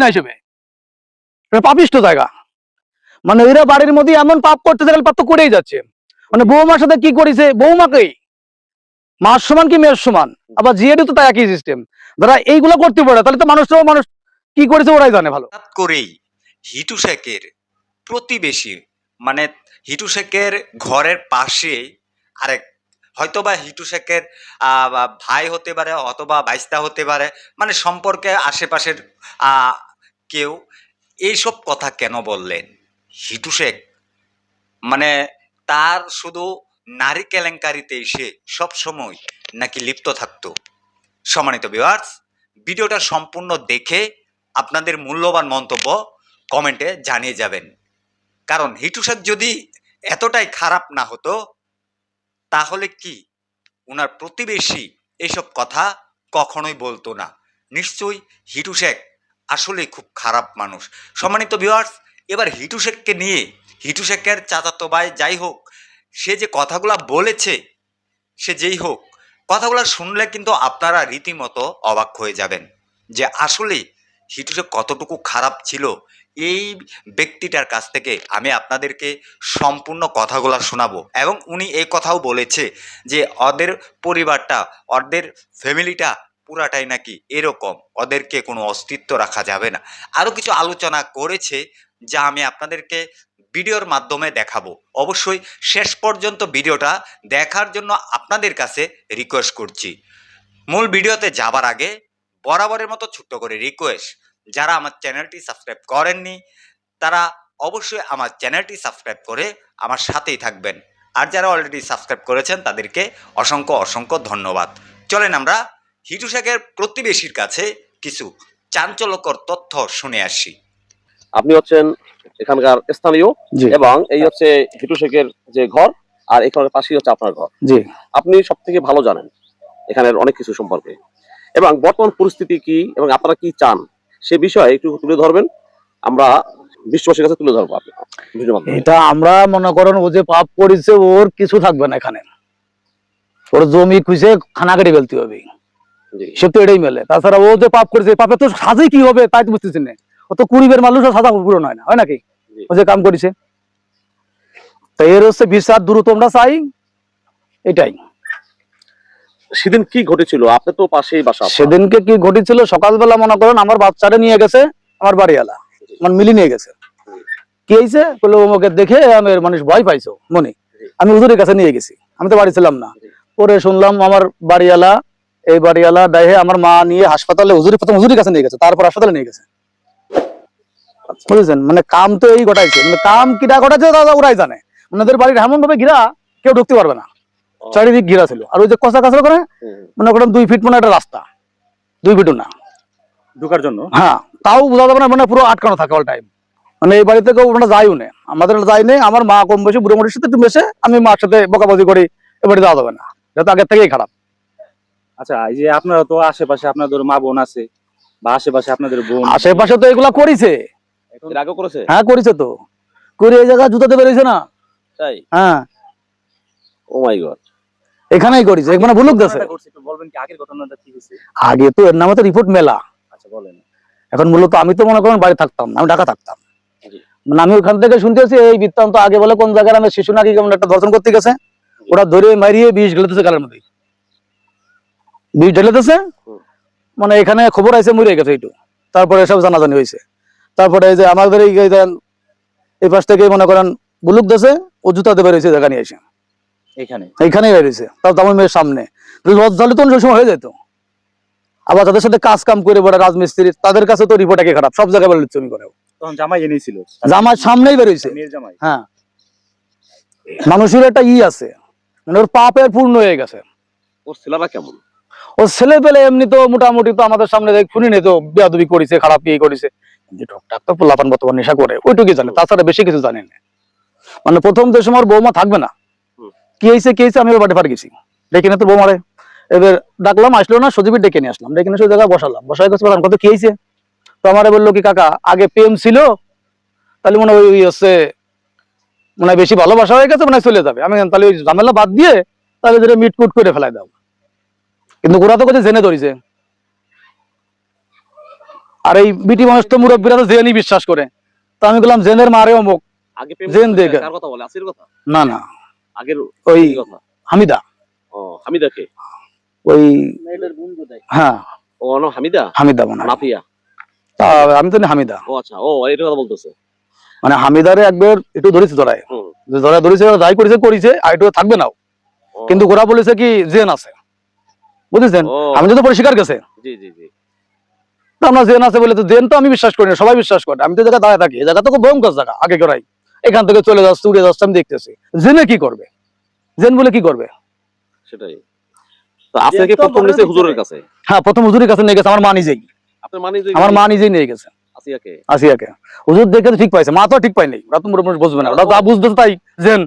না হিসেবে। পাপিষ্ট জায়গা। মানে এরা বাড়ির মধ্যে এমন পাপ করতে গেলে পাপ তো করেই যাচ্ছে। মানে বৌমার সাথে কি করেছে? বৌমাকেই। মার সমান কি মেয়ের সমান? আবার জিএডি তো তাই একই সিস্টেম যারা এইগুলো করতে পারে, তাহলে তো মানুষটাও মানুষ কি করেছে ওরাই জানে ভালো। করেই হিটু শেখের প্রতিবেশী মানে হিটু শেখের ঘরের পাশে আরেক হয়তোবা হিটু শেখের ভাই হতে পারে, অথবা বাইস্তা হতে পারে মানে সম্পর্কে আশেপাশের কেউ এইসব কথা কেন বললেন? হিটু শেখ মানে তার শুধু নারী কেলেঙ্কারিতে সে সব সময় নাকি লিপ্ত থাকতো। সম্মানিত ভিউয়ার্স ভিডিওটা সম্পূর্ণ দেখে আপনাদের মূল্যবান মন্তব্য কমেন্টে জানিয়ে যাবেন। কারণ হিটু শেখ যদি এতটাই খারাপ না হতো তাহলে কি? ওনার প্রতিবেশী এসব কথা কখনোই বলতো না। নিশ্চয়ই হিটু শেখ আসলে খুব খারাপ মানুষ। সম্মানিত ভিউয়ার্স এবার হিটু শেখকে নিয়ে, হিটু শেখের চাচাতো ভাই যাই হোক, সে যে কথাগুলা বলেছে, সে যেই হোক, কথাগুলো শুনলে কিন্তু আপনারা রীতিমতো অবাক হয়ে যাবেন যে আসলে হিটু শেখ কতটুকু খারাপ ছিল এই ব্যক্তিটার কাছ থেকে আমি আপনাদেরকে সম্পূর্ণ কথাগুলো শোনাবো। এবং উনি এই কথাও বলেছে যে, ওদের পরিবারটা, ওদের ফ্যামিলিটা পুরাটাই নাকি এরকম। ওদেরকে কোনো অস্তিত্ব রাখা যাবে না। আরও কিছু আলোচনা করেছে যা আমি আপনাদেরকে ভিডিওর মাধ্যমে দেখাবো। অবশ্যই শেষ পর্যন্ত ভিডিওটা দেখার জন্য আপনাদের কাছে রিকোয়েস্ট করছি। মূল ভিডিওতে যাবার আগে বরাবরের মতো ছোট্ট করে রিকোয়েস্ট যারা আমার চ্যানেলটি সাবস্ক্রাইব করেননি তারা অবশ্যই আমার চ্যানেলটি সাবস্ক্রাইব করে আমার সাথেই থাকবেন। আর যারা অলরেডি সাবস্ক্রাইব করেছেন তাদেরকে অসংখ্য অসংখ্য ধন্যবাদ। চলেন আমরা হিটু শেখের প্রতিবেশীর কাছে কিছু চাঞ্চল্যকর তথ্য শুনে আসি। আপনি হচ্ছেন এখানকার স্থানীয় এবং এই হচ্ছে হিটু শেখের যে ঘর আর এখানে পাশেই হচ্ছে আপনার ঘর। জি। আপনি সব থেকে ভালো জানেন এখানের অনেক কিছু সম্পর্কে। এবং বর্তমান পরিস্থিতি কি এবং আপনারা কি চান? সে বিষয়ে একটু তুলে ধরবেন। আমরা বিশ্ববাসীর কাছে তুলে ধরবো আপনি এটা আমরা মনে করেন ও যে পাপ করেছে ওর কিছু থাকবে না এখানে। ওর জমি খুঁজে খানা কেটে ফেলতে হবে। সে তো এটাই মেলে। তাছাড়া ও যে পাপ করেছে পাপে তো সাজে কি হবে তাই তো বুঝতেছি না। ও তো কুড়িবের মানুষ সাজা পূরণ হয় না হয় নাকি? ও যে কাম করেছে। তো এর হচ্ছে বিচার দ্রুত আমরা চাই এটাই। সেদিন কি ঘটেছিল? আপনি তো পাশেই বাসা সেদিনকে কি ঘটেছিল? সকালবেলা মনে করেন আমার বাচ্চাটা নিয়ে গেছে আমার বাড়িওয়ালা। আমার মিলি নিয়ে গেছে। কি হয়েছে বলে আমাকে দেখে আমি মানুষ ভয় পাইছো মনে। আমি হুজুরের কাছে নিয়ে গেছি। আমি তো বাড়ি ছিলাম না। পরে শুনলাম আমার বাড়িওয়ালা এই বাড়িওয়ালা দেহে আমার মা নিয়ে হাসপাতালে হুজুরি প্রথম হুজুরের কাছে নিয়ে গেছে তারপর হাসপাতালে নিয়ে গেছে। আচ্ছা। বুঝেছেন? মানে কাম তো এই ঘটাইছে। মানে কাম কিটা ঘটাইছে দাদা ওরাই জানে। ওনাদের বাড়ির এমন ভাবে ঘিরা কেউ ঢুকতে পারবে না। চারিদিক ঘিরা ছিল। আর ওই যে কষা কাছড় করে মনে করেন দুই ফিট মানে একটা রাস্তা। দুই ফিটও না। ঢুকার জন্য? হ্যাঁ তাও বোঝা যাবে না মানে পুরো আটকানো থাকে অল টাইম মানে এই বাড়িতে কেউ ওখানে যাইও না। আমাদের যাই নেই আমার মা কম বেশি বুড়ো মুড়ির সাথে একটু মেশে আমি মার সাথে বকাবাজি করি এ বাড়ি যাওয়া যাবে না। এটা আগের থেকেই খারাপ। আচ্ছা এই যে আপনারা তো আশেপাশে আপনাদের মা বোন আছে বা আশেপাশে আপনাদের বোন। আশেপাশে তো এগুলা করেছে। আগে করেছে? হ্যাঁ করেছে তো। করে এই জায়গায় জুতাতে বেরিয়েছে না। তাই? হ্যাঁ। ও মাই গড এখানেই করেছে মানে ভুলুক হয়েছে? আগে তো এর নামে তো রিপোর্ট মেলা। আচ্ছা বলেন। এখন মূলত আমি তো মনে করেন বাড়ি থাকতাম আমি ঢাকা থাকতাম। মানে আমি ওখান থেকে শুনতেছি এই বৃত্তান্ত আগে বলে কোন জায়গায় আমি শিশু নাকি কেমন একটা দর্শন করতে গেছে? ওরা ধরে মারিয়ে বিষ ঢেলেতেছে গালের মধ্যে। বিষ ঢেলেতেছে মানে এখানে খবর আছে মরে গেছে একটু তারপরে সব জানাজানি হয়েছে। তারপরে এই যে আমাদের এই পাশ থেকে মনে করেন বুলুক দেশে ও জুতা দেবে রয়েছে জায়গা নিয়ে এসে। এখানে। বেরিয়েছে তাও সামনে। তো সময় হয়ে যেত। আবার তাদের সাথে কাজ কাম করে বড় রাজমিস্ত্রি তাদের কাছে তো রিপোর্ট একে খারাপ। সব জায়গায় বলে করে তখন জামাই এনেছিল জামার সামনেই জামাই। হ্যাঁ। মানুষের একটা ই আছে। মানে ওর পাপের পূর্ণ হয়ে গেছে। ওর ছেলেরা কেমন? ও ছেলে পেলে এমনি তো মোটামুটি তো আমাদের সামনে দেখ শুনি নেই তো বিয়াদবি করেছে খারাপ ইয়ে করেছে। টুকটাক তো পোলাপান বর্তমান নেশা করে ওইটুকুই জানে তাছাড়া বেশি কিছু জানে না। মানে প্রথম তো সময় বৌমা থাকবে না। কি হয়েছে কি হয়েছে আমি ওর বাড়ি পার গেছি। ডেকে নিয়ে তো বৌমারে এবার ডাকলাম আসলো না সজীবের ডেকে নিয়ে আসলাম। ডেকে নিয়ে সেই জায়গায় বসালাম। বসাই গেছে বললাম কত কি হয়েছে তো আমারে বলল কি কাকা আগে প্রেম ছিল তাহলে মনে হয় ওই হচ্ছে মনে হয় বেশি ভালোবাসা হয়ে গেছে মনে হয় চলে যাবে। আমি তাহলে ওই ঝামেলা বাদ দিয়ে তাহলে যেটা মিটকুট করে ফেলাই দাও। কিন্তু ওরা তো কাছে জেনে ধরেছে। আর এই বিটি মানুষ তো মুরব্বীরা তো জেনই বিশ্বাস করে। তো আমি বললাম জেনের মারে অমুক জেন দেখে। কথা বলে? না না। আগের ওই হামিদা। ও হামিদাকে? ওই হ্যাঁ। ও নাম হামিদা? হামিদা মনে মাফিয়া? তা আমি তো হামিদা। ও আচ্ছা। ও এটা কথা বলতেছে। মানে হামিদারে একবার একটু ধরেছে ধরায় ধরায় ধরেছে যাই করেছে করেছে আর একটু থাকবে নাও কিন্তু ওরা বলেছে কি জেন আছে। বুঝেছেন? আমি যদি পরিষ্কার গেছে। জি জি জি। আমরা জেন আছে বলে তো জেন তো আমি বিশ্বাস করি না সবাই বিশ্বাস করে। আমি তো জায়গায় দাঁড়ায় থাকি। এই জায়গা তো খুব ভয়ঙ্কর জায়গা আগে করাই এখান থেকে চলে যাচ্ছে উড়ে যাচ্ছে আমি দেখতেছি। জেনে কি করবে? জেন বলে কি করবে? সেটাই। তো আজকে প্রথম নিচে হুজুরের কাছে? হ্যাঁ প্রথম হুজুরের কাছে নিয়ে গেছে আমার মা নিজেই। আপনার মানে যে আমার মা নিজেই নিয়ে গেছে। আসিয়াকে? আসিয়াকে। হুজুর দেখে ঠিক পাইছে মা তো ঠিক পাই ওরা তো মোটামুটি বুঝবে না ওরা যা বুঝতেছে তাই জেন।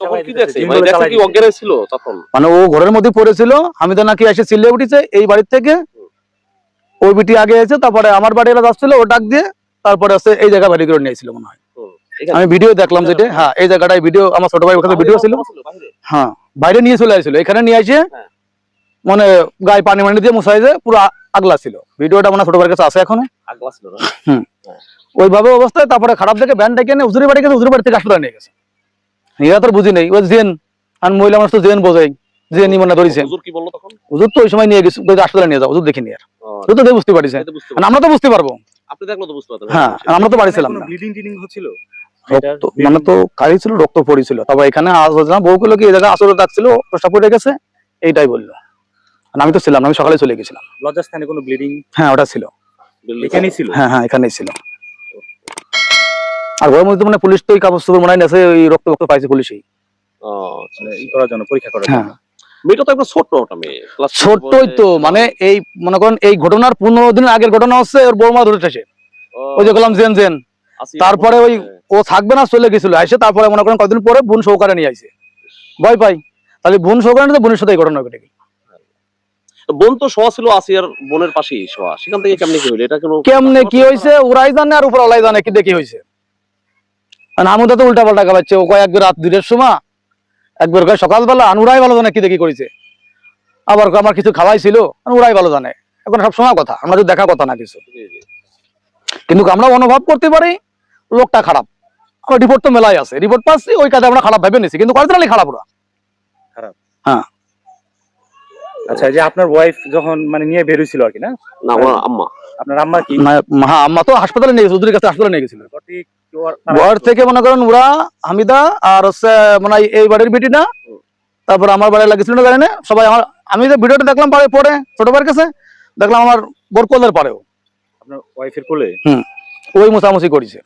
তখন কি চালাই দেখছে? দিতেছে, মানে জিম্বলে দেখছে চালাই কি দিতেছে। অজ্ঞান ছিল তখন? মানে ও ঘরের মধ্যে পড়েছিল হামিদা নাকি এসে চিল্লে উঠেছে এই বাড়ির থেকে। ওই বিটি আগে এসে তারপরে আমার বাড়ি এরা যাচ্ছিল ও ডাক দিয়ে তারপরে এই জায়গা বাড়ি করে নিয়েছিল মনে হয়। আমি ভিডিও দেখলাম যেটা হ্যাঁ এই জায়গাটায় ভিডিও আমার ছোট ভাই ওখানে ভিডিও ছিল। হ্যাঁ বাইরে। নিয়ে চলে আসছিল। এখানে নিয়ে আসে হ্যাঁ। মানে গায়ে পানি মানি দিয়ে মুসাইজে পুরো আগলা ছিল। ভিডিওটা মানে ছোট ভাইয়ের কাছে আছে এখনও। আগলা ছিল না? ওইভাবে অবস্থায় তারপরে খারাপ দেখে ব্যান্ড ডেকে নিয়ে উজুরি বাড়ি গেছে উজুরি বাড়ি থেকে হাসপাতালে নিয়ে গেছে। এরা তো বুঝি নেই। ও জেন আর মহিলা মানুষ তো জেন বোঝাই। জেনই মনে ধরেছে। হুজুর কি বলল তখন? হুজুর তো ওই সময় নিয়ে গেছে হাসপাতালে নিয়ে যাও হুজুর দেখিনি আর। ও, হুজুর তো দেখে বুঝতে আর পারছি। আমরা তো বুঝতে পারব। আপনি দেখল তো বুঝতে পারতেন। হ্যাঁ আমরা তো বাড়ি ছিলাম না। ব্লিডিং টিডিং হচ্ছিল? মানে তো কারি ছিল রক্ত পড়েছিল। তবে এখানে না বউ গুলো কি এই জায়গায় আসলে ডাকছিল প্রস্তাব পড়ে গেছে এইটাই বলল। আমি তো ছিলাম আমি সকালে চলে গেছিলাম। লজ্জাস্থানে কোনো ব্লিডিং হ্যাঁ ওটা ছিল। এখানেই ছিল? হ্যাঁ হ্যাঁ এখানেই ছিল। আর ঘরের মধ্যে মানে পুলিশ তো ওই কাপড় চোপড় মনে হয় ওই রক্ত রক্ত পাইছে পুলিশই। ও, মানে করার জন্য পরীক্ষা করার হ্যাঁ। জন্য মেয়েটা তো একবার ছোট্ট ওটা মেয়ে ক্লাস তো মানে এই মনে করেন এই ঘটনার পনেরো দিন আগের ঘটনা হচ্ছে ওর বৌমা ধরেছে ওই যে বললাম জেন জেন। তারপরে ওই ও থাকবে না চলে গেছিল। এসে তারপরে মনে করেন কদিন পরে বোন সহকারে নিয়ে আইছে। ভয় পাই। তাহলে বোন সহকারে নিয়ে বোনের সাথে এই ঘটনা ঘটে বোন তো শোয়া ছিল আসিয়ার বোনের পাশেই শোয়া। সেখান থেকে কেমনে কি হইল? এটা কোনো কেমনে কি হয়েছে ওরাই জানে আর উপর ওলাই জানে কি দেখি হয়েছে আর আমুদা তো উল্টা পাল্টা খাবাচ্ছে ও কয় একবার রাত দুইটার সময় একবার কয় সকালবেলা আর ওরাই ভালো জানে কি দেখি করেছে। আবার আমার কিছু খাওয়াই ছিল আর ওরাই ভালো জানে। এখন সব সময় কথা। আমরা তো দেখা কথা না কিছু। কিন্তু আমরা অনুভব করতে পারি লোকটা খারাপ। রিপোর্ট তো মেলাই আছে। রিপোর্ট পাচ্ছি ওই কাজে আমরা খারাপ ভেবে নিছি কিন্তু অরিজিনালি খারাপ ওরা। খারাপ? হ্যাঁ। আচ্ছা এই যে আপনার ওয়াইফ যখন মানে নিয়ে বের হয়েছিল আর কি না? না ওনার আম্মা। আপনার আম্মা কি? না, হ্যাঁ আম্মা তো হাসপাতালে নিয়ে গেছে উদুরির কাছে হাসপাতালে নিয়ে গেছিল। ঘর থেকে মনে করেন ওরা হামিদা আর হচ্ছে মানে এই বাড়ির বেটিটা তারপর আমার বাড়ি লাগিয়েছিল না জানি না? সবাই আমার আমি যে ভিডিওটা দেখলাম পারে পরে ছোট ভাইয়ের কাছে দেখলাম আমার বরকলের পারেও আপনার ওয়াইফের কোলে? হুম। ওই মোছামুছি করেছে।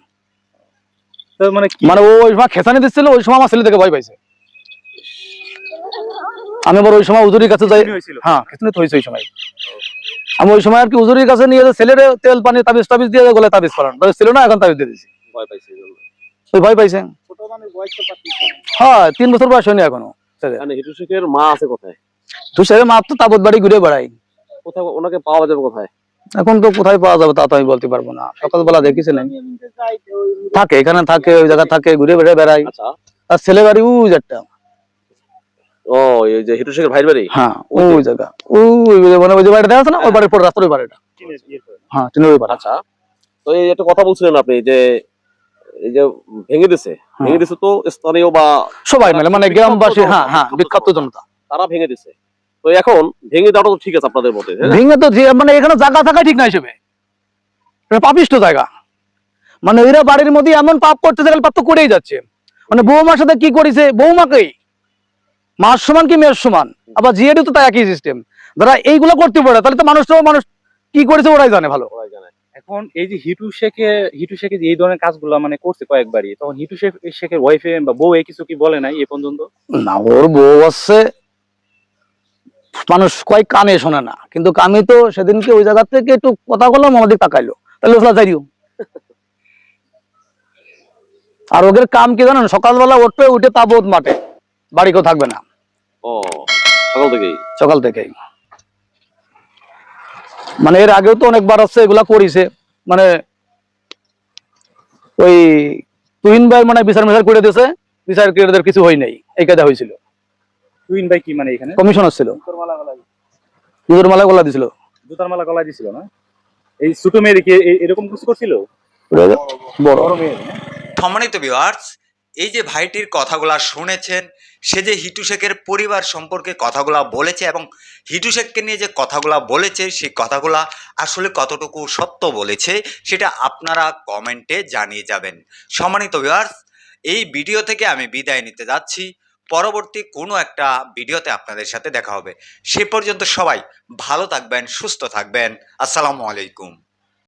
মানে মানে ওই সময় খেসানি দিচ্ছিল ওই সময় আমার ছেলে থেকে ভয় পাইছে। আমি আবার ওই সময় উজুরির কাছে যাই হ্যাঁ খেসানি তো হয়েছে ওই সময়। আমি ওই সময় আর কি উজুরির কাছে নিয়ে যে ছেলেরে তেল পানি তাবিজ টাবিজ দিয়ে গলে তাবিজ করান তাবিজ ছিল না এখন তাবিজ দিয়ে দিয়েছি ভয় পাইছে ওই ভয় পাইছে। হ্যাঁ তিন বছর বয়স হয়নি এখনও হিটু শেখের মা আছে কোথায়? তুই ছেলে মাপ তো তাবত বাড়ি ঘুরে বেড়াই কোথায় ওনাকে পাওয়া যাবে কোথায়? এখন তো কোথায় পাওয়া যাবে তা তো আমি বলতে পারব না। সকালবেলা দেখেছিলেন থাকে এখানে থাকে ওই জায়গা থাকে ঘুরে বেড়ে বেড়াই আচ্ছা। আর ছেলে বাড়ি ওই একটা ও এই যে হিটু শেখের ভাইয়ের বাড়ি? হ্যাঁ ওই জায়গা। ওই মানে ওই যে বাড়িটা আছে না ওই বাড়ির পর রাস্তার ওই বাড়িটা। হ্যাঁ টিনের ওই বাড়ি। আচ্ছা। তো এই একটা কথা বলছিলেন আপনি যে এই যে ভেঙে দিছে ভেঙে দিছে তো স্থানীয় বা সবাই মিলে মানে গ্রামবাসী হ্যাঁ হ্যাঁ। বিখ্যাত জনতা। তারা ভেঙে দিছে। তো এখন ভেঙে দেওয়াটা তো ঠিক আছে আপনাদের মতে ভেঙে তো মানে এখানে জায়গা থাকা ঠিক না হিসেবে। পাপিষ্ট জায়গা। মানে এরা বাড়ির মধ্যে এমন পাপ করতে গেলে পাপ তো করেই যাচ্ছে। মানে বৌমার সাথে কি করেছে? বৌমাকেই। মার সমান কি মেয়ের সমান? আবার জিএডি তো তাই একই সিস্টেম যারা এইগুলো করতে পারে তাহলে তো মানুষটাও মানুষ কি করেছে ওরাই জানে ভালো। ওরাই জানে। এখন এই যে হিটু শেখে হিটু শেখে যে এই ধরনের কাজগুলো মানে করছে কয়েকবারই তখন হিটু শেখ শেখের ওয়াইফে বা বউ এ কিছু কি বলে নাই এ পর্যন্ত? না ওর বউ আছে মানুষ কয় কানে শোনে না কিন্তু আমি তো সেদিনকে ওই জায়গা থেকে একটু কথা বললাম আমাদের তাকাইলো। তাহলে ওসলা যাইও আর ওদের কাম কি জানেন? সকালবেলা উঠবে উঠে তাবত মাঠে। বাড়ি কেউ থাকবে না। ও সকাল থেকেই? সকাল থেকেই। মানে এর আগেও তো অনেকবার আছে এগুলা করিছে। মানে ওই তুহিন ভাই মানে বিচার মিচার করে দিয়েছে বিচার ক্রিয়াদের কিছু হয় নাই এই কাজা হয়েছিল। টুইন ভাই কি মানে এখানে? কমিশনার ছিল দুধের মালা গলা দিছিল। জুতার মালা গলায় দিছিল। না? এই ছোট মেয়ের কি এরকম কিছু করছিল? বড়। সম্মানিত ভিউয়ার্স এই যে ভাইটির কথাগুলা শুনেছেন সে যে হিটু শেখের পরিবার সম্পর্কে কথাগুলা বলেছে এবং হিটু শেখকে নিয়ে যে কথাগুলা বলেছে সেই কথাগুলা আসলে কতটুকু সত্য বলেছে সেটা আপনারা কমেন্টে জানিয়ে যাবেন। সম্মানিত ভিউয়ার্স এই ভিডিও থেকে আমি বিদায় নিতে যাচ্ছি। পরবর্তী কোনো একটা ভিডিওতে আপনাদের সাথে দেখা হবে। সে পর্যন্ত সবাই ভালো থাকবেন, সুস্থ থাকবেন। আসসালামু আলাইকুম।